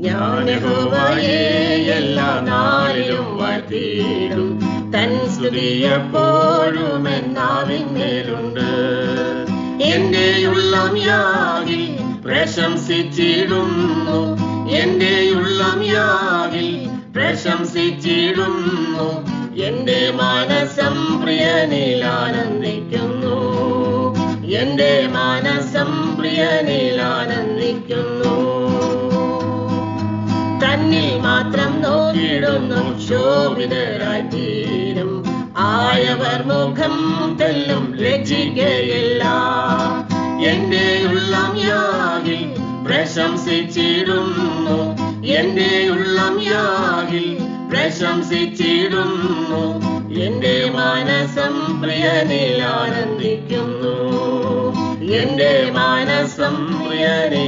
ഞാൻ എല്ലാ നാളിലും വാഴ്ത്തിയിടും. തൻ സ്തുതി എപ്പോഴും എന്നാവിന്മേലുണ്ട് എന്റെ ഉള്ളം യാകിൽ പ്രശംസിച്ചിടുന്നു. എന്റെ ഉള്ളം യാകിൽ പ്രശംസിച്ചിടുന്നു. എന്റെ മാനസം പ്രിയനിൽ ആനന്ദിക്കുന്നു എന്റെ മാനസം പ്രിയനിൽ ആനന്ദിക്കുന്നു തന്നിൽ മാത്രം നോക്കിയിടുന്നു ക്ഷോഭിതരാജീരം തീരും ആയവർ മുഖം തെല്ലും രചികയില്ല. എന്റെ ഉള്ളം യാഗിൽ പ്രശംസിച്ചിടുന്നു. എന്റെ ഉള്ളം യാഗിൽ പ്രശംസിച്ചിടുന്നു. എന്റെ മാനസം പ്രിയനിൽ ആനന്ദിക്കുന്നു. എന്റെ മാനസം പ്രിയനിൽ